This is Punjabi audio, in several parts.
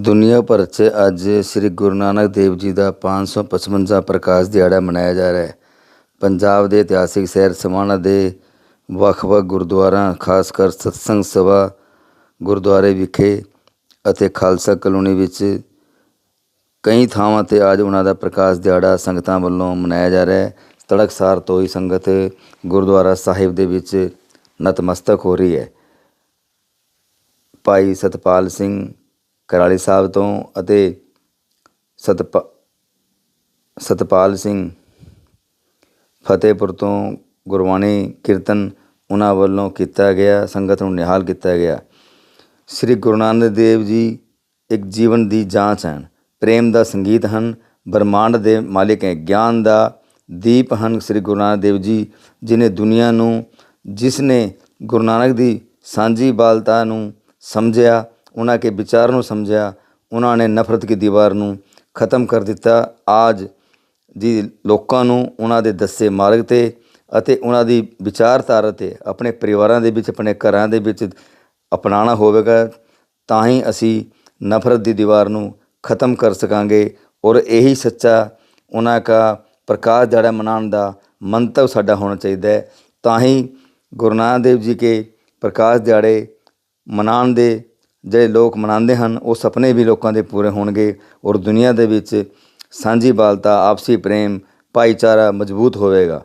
ਦੁਨੀਆ ਭਰ 'ਚ ਅੱਜ ਸ੍ਰੀ ਗੁਰੂ ਨਾਨਕ ਦੇਵ ਜੀ ਦਾ 555 ਪ੍ਰਕਾਸ਼ ਦਿਹਾੜਾ ਮਨਾਇਆ ਜਾ ਰਿਹਾ ਹੈ। ਪੰਜਾਬ ਦੇ ਇਤਿਹਾਸਿਕ ਸ਼ਹਿਰ ਸਮਾਣਾ ਦੇ ਵੱਖ-ਵੱਖ ਗੁਰਦੁਆਰਾ, ਖਾਸ ਕਰ ਸਤਸੰਗ ਸਭਾ ਗੁਰਦੁਆਰੇ ਵਿਖੇ ਅਤੇ ਖਾਲਸਾ ਕਲੋਨੀ ਵਿੱਚ ਕਈ ਥਾਵਾਂ ਤੇ ਅੱਜ ਉਹਨਾਂ ਦਾ ਪ੍ਰਕਾਸ਼ ਦਿਹਾੜਾ ਸੰਗਤਾਂ ਵੱਲੋਂ ਮਨਾਇਆ ਜਾ ਰਿਹਾ ਹੈ। ਤੜਕਸਾਰ ਤੋਂ ਹੀ ਸੰਗਤ ਗੁਰਦੁਆਰਾ ਸਾਹਿਬ ਦੇ ਵਿੱਚ ਨਤਮਸਤਕ ਹੋ ਰਹੀ ਹੈ। ਭਾਈ ਸਤਪਾਲ ਸਿੰਘ ਕਰਾਲੀ ਸਾਹਿਬ ਤੋਂ ਅਤੇ ਸਤਪਾ, ਸਤਪਾਲ ਸਿੰਘ ਫਤਿਹਪੁਰ ਤੋਂ ਗੁਰਬਾਣੀ ਕੀਰਤਨ ਉਹਨਾਂ ਵੱਲੋਂ ਕੀਤਾ ਗਿਆ, ਸੰਗਤ ਨੂੰ ਨਿਹਾਲ ਕੀਤਾ ਗਿਆ। ਸ੍ਰੀ ਗੁਰੂ ਨਾਨਕ ਦੇਵ ਜੀ ਇੱਕ ਜੀਵਨ ਦੀ ਜਾਂਚ ਹਨ। ਪ੍ਰੇਮ ਦਾ ਸੰਗੀਤ ਹਨ, ਬ੍ਰਹਮੰਡ ਦੇ ਮਾਲਿਕ ਹੈ, ਗਿਆਨ ਦਾ ਦੀਪ ਹਨ ਸ੍ਰੀ ਗੁਰੂ ਨਾਨਕ ਦੇਵ ਜੀ, ਜਿਨੇ ਦੁਨੀਆ ਨੂੰ ਜਿਸ ਨੇ ਗੁਰੂ ਨਾਨਕ ਦੀ ਸਾਂਝੀ ਬਾਲਤਾ ਨੂੰ ਸਮਝਿਆ ਉਹਨਾਂ ਕੇ ਵਿਚਾਰ ਨੂੰ ਸਮਝਿਆ, ਉਹਨਾਂ ਨੇ ਨਫ਼ਰਤ ਦੀ ਦੀਵਾਰ ਨੂੰ ਖਤਮ ਕਰ ਦਿੱਤਾ। ਆਜ ਜੀ ਲੋਕਾਂ ਨੂੰ ਉਹਨਾਂ ਦੇ ਦੱਸੇ ਮਾਰਗ ਤੇ ਅਤੇ ਉਹਨਾਂ ਦੀ ਵਿਚਾਰਧਾਰਾ ਤੇ ਆਪਣੇ ਪਰਿਵਾਰਾਂ ਦੇ ਵਿੱਚ, ਆਪਣੇ ਘਰਾਂ ਦੇ ਵਿੱਚ ਅਪਣਾਉਣਾ ਹੋਵੇਗਾ, ਤਾਂ ਹੀ ਅਸੀਂ ਨਫ਼ਰਤ ਦੀ ਦੀਵਾਰ ਨੂੰ ਖਤਮ ਕਰ ਸਕਾਂਗੇ। ਔਰ ਇਹੀ ਸੱਚਾ ਉਹਨਾਂ ਦਾ ਪ੍ਰਕਾਸ਼ ਦਿਹਾੜਾ ਮਨਾਉਣ ਦਾ ਮੰਤਵ ਸਾਡਾ ਹੋਣਾ ਚਾਹੀਦਾ ਹੈ। ਤਾਂ ਹੀ ਗੁਰੂ ਨਾਨਕ ਦੇਵ ਜੀ ਕੇ ਪ੍ਰਕਾਸ਼ ਦਿਹਾੜੇ ਮਨਾਉਣ ਦੇ ਜਿਹੜੇ ਲੋਕ ਮਨਾਉਂਦੇ ਹਨ, ਉਹ ਸੁਪਨੇ ਵੀ ਲੋਕਾਂ ਦੇ ਪੂਰੇ ਹੋਣਗੇ ਔਰ ਦੁਨੀਆ ਦੇ ਵਿੱਚ ਸਾਂਝੀ ਬਾਲਤਾ, ਆਪਸੀ ਪ੍ਰੇਮ, ਭਾਈਚਾਰਾ ਮਜ਼ਬੂਤ ਹੋਵੇਗਾ।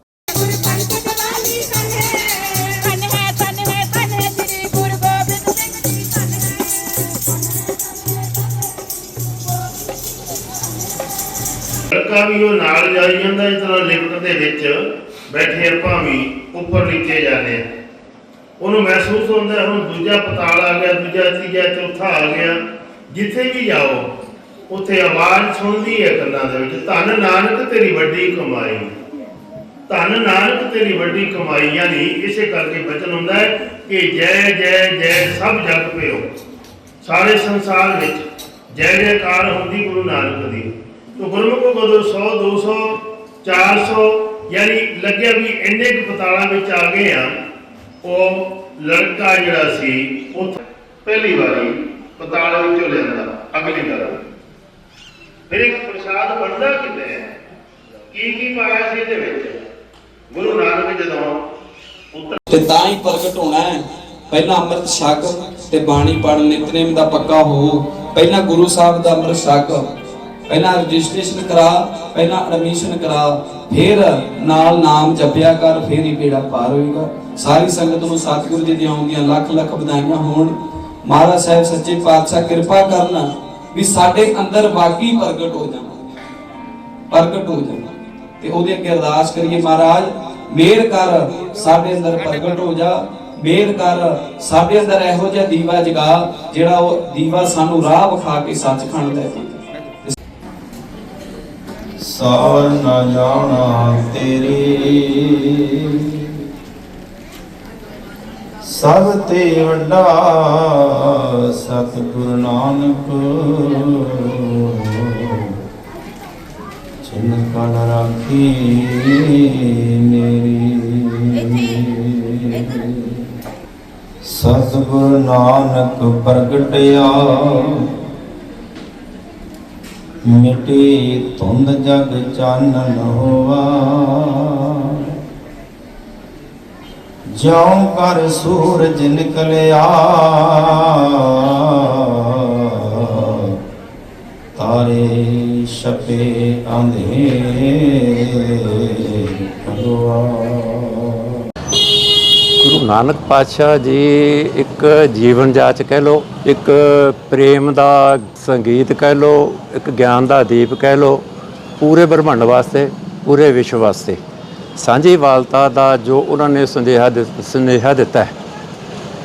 ਲੜਕਾ ਵੀ ਉਹ ਨਾਲ ਜਾਈ ਜਾਂਦਾ, ਇਸ ਤਰ੍ਹਾਂ ਲਿਫਟ ਦੇ ਵਿੱਚ ਬੈਠੇ ਆਪਾਂ ਉੱਪਰ ਨੀਚੇ ਜਾਂਦੇ ਆ। ਉਹਨੂੰ ਮਹਿਸੂਸ ਹੁੰਦਾ, ਹੁਣ ਦੂਜਾ ਪਤਾਲ ਆ ਗਿਆ, ਦੂਜਾ ਤੀਜਾ, ਚੌਥਾ ਆ ਗਿਆ, ਜਿੱਥੇ ਵੀ ਜਾਓ, ਉੱਥੇ ਆਵਾਜ਼ ਸੁਣਦੀ ਹੈ ਕੰਨਾਂ ਦੇ ਵਿੱਚ, ਧੰਨ ਨਾਨਕ ਤੇਰੀ ਵੱਡੀ ਕਮਾਈ। ਧੰਨ ਨਾਨਕ ਤੇਰੀ ਵੱਡੀ ਕਮਾਈ, ਯਾਨੀ ਇਸੇ ਕਰਕੇ ਬਚਨ ਹੁੰਦਾ ਹੈ ਕਿ ਜੈ ਜੈ ਜੈ, ਸਭ ਜਗ ਪਿਓ ਸਾਰੇ ਸੰਸਾਰ ਵਿੱਚ ਜੈ ਜੈਕਾਰ ਹੁੰਦੀ ਗੁਰੂ ਨਾਨਕ ਦੀ। ਤੋ ਗੁਰਮੁਖੋ ਬਦੋ 100 200 400 ਯਾਨੀ ਲੱਗਿਆ ਵੀ ਇੰਨੇ ਕੁ ਪਤਾਲਾਂ ਵਿੱਚ ਆ ਗਏ ਆ ਉਹ ਲੜਕਾ ਜਿਹੜਾ ਸੀ, ਉਹ ਪਹਿਲੀ ਵਾਰੀ ਪਤਾਲ ਵਿੱਚੋਂ ਲਿਆਂਦਾ, ਅਗਲੀ ਗੱਲ ਫਿਰ ਇੱਕ ਪ੍ਰਸ਼ਾਦ ਬਣਦਾ ਕਿੰਨੇ ਹੈ ਕੀ ਕੀ ਪਾਇਆ ਸੀ ਇਹਦੇ ਵਿੱਚ? ਗੁਰੂ ਨਾਨਕ ਜਦੋਂ ਤੇ ਤਾਂ ਹੀ ਪ੍ਰਗਟ ਹੋਣਾ ਹੈ। ਪਹਿਲਾਂ ਅੰਮ੍ਰਿਤ ਛਕ ਤੇ ਬਾਣੀ ਪੜ੍ਹ, ਨਿਤਨੇਮ ਦਾ ਪੱਕਾ ਹੋ। ਪਹਿਲਾਂ ਗੁਰੂ ਸਾਹਿਬ ਦਾ ਅੰਮ੍ਰਿਤ ਛਕ। ਪਹਿਲਾਂ ਰਜਿਸਟ੍ਰੇਸ਼ਨ ਕਰਾ, ਪਹਿਲਾਂ ਐਡਮਿਸ਼ਨ ਕਰਾ। ਫਿਰ ਨਾਲ ਨਾਮ ਜਪਿਆ ਕਰ, ਫਿਰ ਹੀ ਬੇੜਾ ਪਾਰ ਹੋਏਗਾ? ਸਾਰੀ ਸੰਗਤ ਨੂੰ ਸਤਿਗੁਰੂ ਜੀ ਦੀਆਂ ਆਉਂਦੀਆਂ ਲੱਖ ਲੱਖ ਵਧਾਈਆਂ ਹੋਣ। ਮਹਾਰਾਜ ਸਾਹਿਬ ਸੱਚੇ ਪਾਤਸ਼ਾਹ ਕਿਰਪਾ ਕਰਨ ਵੀ ਸਾਡੇ ਅੰਦਰ ਵਾਕਈ ਪ੍ਰਗਟ ਹੋ ਜਾਣ ਪ੍ਰਗਟ ਹੋ ਜਾਣਾ ਤੇ ਉਹਦੇ ਅੱਗੇ ਅਰਦਾਸ ਕਰੀਏ, ਮਹਾਰਾਜ, ਮੇਰ ਕਰ ਸਾਡੇ ਅੰਦਰ ਪ੍ਰਗਟ ਹੋ ਜਾ। ਮਿਹਰ ਕਰ ਸਾਡੇ ਅੰਦਰ ਇਹੋ ਜਿਹਾ ਦੀਵਾ ਜਗਾ ਜਿਹੜਾ ਉਹ ਦੀਵਾ ਸਾਨੂੰ ਰਾਹ ਵਿਖਾ ਕੇ ਸੱਚਖੰਡ ਲੈ ਜਾਵੇ। ਸਾਰ ਨਾ ਜਾਣਾ ਤੇਰੀ। ਸਭ ਤੇ ਵੱਡਾ ਸਤਿਗੁਰ ਨਾਨਕ। ਜਿਨ ਕਲ ਰਾਖੀ ਮੇਰੀ। ਸਤਿਗੁਰ ਨਾਨਕ ਪ੍ਰਗਟਿਆ। ਮਿਟੀ ਧੁੰਦ ਜਗ ਚਾਨਣ ਹੋਵਾ। ਜਿਉ ਕਰ ਸੂਰਜ ਨਿਕਲਿਆ ਤਾਰੇ ਛਪੇ ਆਂਧੇ ਗੁਰੂ ਨਾਨਕ ਪਾਤਸ਼ਾਹ ਜੀ ਇੱਕ ਜੀਵਨ ਜਾਚ ਕਹਿ ਲੋ ਇੱਕ ਪ੍ਰੇਮ ਦਾ ਸੰਗੀਤ ਕਹਿ ਲੋ ਇੱਕ ਗਿਆਨ ਦਾ ਦੀਪ ਕਹਿ ਲੋ ਪੂਰੇ ਬ੍ਰਹਮੰਡ ਵਾਸਤੇ, ਪੂਰੇ ਵਿਸ਼ਵ ਵਾਸਤੇ। ਸਾਂਝੀ ਵਾਲਤਾ ਦਾ ਜੋ ਉਹਨਾਂ ਨੇ ਸੰਦੇਹਾ ਦਿੱਤ- ਸੁਨੇਹਾ ਦਿੱਤਾ ਹੈ।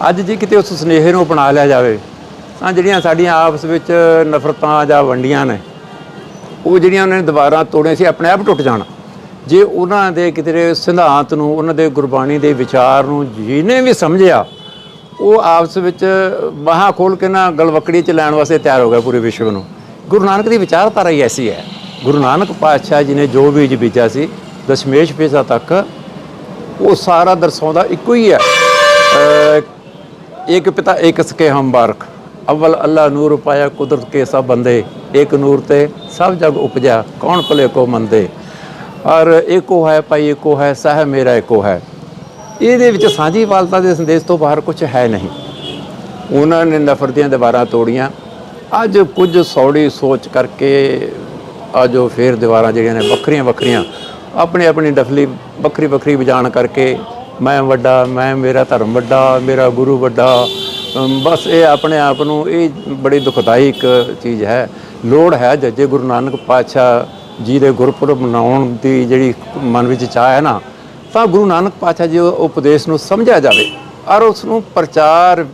ਅੱਜ ਜੇ ਕਿਤੇ ਉਸ ਸੁਨੇਹੇ ਨੂੰ ਅਪਣਾ ਲਿਆ ਜਾਵੇ, ਤਾਂ ਜਿਹੜੀਆਂ ਸਾਡੀਆਂ ਆਪਸ ਵਿੱਚ ਨਫ਼ਰਤਾਂ ਜਾਂ ਵੰਡੀਆਂ ਨੇ, ਉਹ ਜਿਹੜੀਆਂ ਉਹਨਾਂ ਨੇ ਦੁਬਾਰਾ ਤੋੜੀਆਂ ਸੀ, ਆਪਣੇ ਆਪ ਟੁੱਟ ਜਾਣਾ। ਜੇ ਉਹਨਾਂ ਦੇ ਕਿਤੇ ਸਿਧਾਂਤ ਨੂੰ, ਉਹਨਾਂ ਦੇ ਗੁਰਬਾਣੀ ਦੇ ਵਿਚਾਰ ਨੂੰ ਜਿਹਨੇ ਵੀ ਸਮਝਿਆ, ਉਹ ਆਪਸ ਵਿੱਚ ਬਾਹਾਂ ਖੋਲ ਕੇ ਨਾ ਗਲਵਕੜੀ ਚ ਲੈਣ ਵਾਸਤੇ ਤਿਆਰ ਹੋ ਗਿਆ ਪੂਰੇ ਵਿਸ਼ਵ ਨੂੰ। ਗੁਰੂ ਨਾਨਕ ਦੀ ਵਿਚਾਰਧਾਰਾ ਹੀ ਐਸੀ ਹੈ। ਗੁਰੂ ਨਾਨਕ ਪਾਤਸ਼ਾਹ ਜੀ ਨੇ ਜੋ ਬੀਜ ਬੀਜਿਆ ਸੀ, ਦਸ਼ਮੇਸ਼ ਪੇਸਾ ਤੱਕ, ਉਹ ਸਾਰਾ ਦਰਸਾਉਂਦਾ ਇੱਕੋ ਹੀ ਹੈ। ਅਹ ਇੱਕ ਪਿਤਾ, ਇੱਕ ਸਕੇ ਹਮ ਬਾਰਕ ਅਵਲ ਅੱਲਾ ਨੂਰ ਪਾਇਆ ਕੁਦਰਤ ਕੇ ਸਭ ਬੰਦੇ, ਇੱਕ ਨੂਰ ਤੇ ਸਭ ਜਗ ਉਪਜਿਆ, ਕੌਣ ਭਲੇ ਕੋ ਮੰਦੇ? ਔਰ ਇੱਕੋ ਹੈ ਭਾਈ, ਇੱਕੋ ਹੈ, ਸਹਿ ਮੇਰਾ ਇੱਕੋ ਹੈ। ਇਹਦੇ ਵਿੱਚ ਸਾਂਝੀਵਾਲਤਾ ਦੇ ਸੰਦੇਸ਼ ਤੋਂ ਬਾਹਰ ਕੁਝ ਹੈ ਨਹੀਂ। ਉਹਨਾਂ ਨੇ ਨਫ਼ਰਤ ਦੀਆਂ ਦੀਵਾਰਾਂ ਤੋੜੀਆਂ। ਅੱਜ ਕੁਝ ਸੌੜੀ ਸੋਚ ਕਰਕੇ ਆ ਜੋ ਫੇਰ ਦੀਵਾਰਾਂ ਜਿਹੜੀਆਂ ਨੇ ਵੱਖਰੀਆਂ ਵੱਖਰੀਆਂ ਆਪਣੀ ਆਪਣੀ ਡਫਲੀ ਵੱਖਰੀ ਵੱਖਰੀ ਵਜਾਣ ਕਰਕੇ ਮੈਂ ਵੱਡਾ, ਮੈਂ ਮੇਰਾ ਧਰਮ ਵੱਡਾ, ਮੇਰਾ ਗੁਰੂ ਵੱਡਾ ਬਸ ਇਹ ਆਪਣੇ ਆਪ ਨੂੰ ਇਹ ਬੜੀ ਦੁਖਦਾਈ ਇੱਕ ਚੀਜ਼ ਹੈ। ਲੋੜ ਹੈ ਜੱਜੇ ਗੁਰੂ ਨਾਨਕ ਪਾਤਸ਼ਾਹ ਜੀ ਦੇ ਗੁਰਪੁਰਬ ਮਨਾਉਣ ਦੀ ਜਿਹੜੀ ਮਨ ਵਿੱਚ ਚਾਹ ਹੈ ਨਾ, ਤਾਂ ਗੁਰੂ ਨਾਨਕ ਪਾਤਸ਼ਾਹ ਜੀ ਉਪਦੇਸ਼ ਨੂੰ ਸਮਝਿਆ ਜਾਵੇ ਔਰ ਉਸ ਨੂੰ ਪ੍ਰਚਾਰ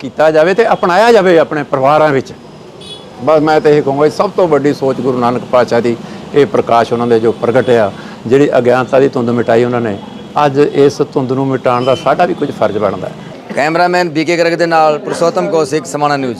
ਕੀਤਾ ਜਾਵੇ ਤੇ ਅਪਣਾਇਆ ਜਾਵੇ ਆਪਣੇ ਪਰਿਵਾਰਾਂ ਵਿੱਚ। ਬਸ ਮੈਂ ਤਾਂ ਇਹ ਕਹੂੰਗਾ ਸਭ ਤੋਂ ਵੱਡੀ ਸੋਚ ਗੁਰੂ ਨਾਨਕ ਪਾਤਸ਼ਾਹ ਦੀ ਇਹ ਪ੍ਰਕਾਸ਼ ਉਹਨਾਂ ਦੇ ਜੋ ਪ੍ਰਗਟਿਆ ਜਿਹੜੀ ਅਗਿਆਨਤਾ ਦੀ ਧੁੰਦ ਮਿਟਾਈ ਉਹਨਾਂ ਨੇ, ਅੱਜ ਇਸ ਧੁੰਦ ਨੂੰ ਮਿਟਾਉਣ ਦਾ ਸਾਡਾ ਵੀ ਕੁਝ ਫਰਜ਼ ਬਣਦਾ ਹੈ। ਕੈਮਰਾਮੈਨ ਬੀਕੇ ਗਰਗ ਦੇ ਨਾਲ ਪੁਰਸ਼ੋਤਮ ਕੌਸ਼ਿਕ, ਸਮਾਣਾ ਨਿਊਜ਼।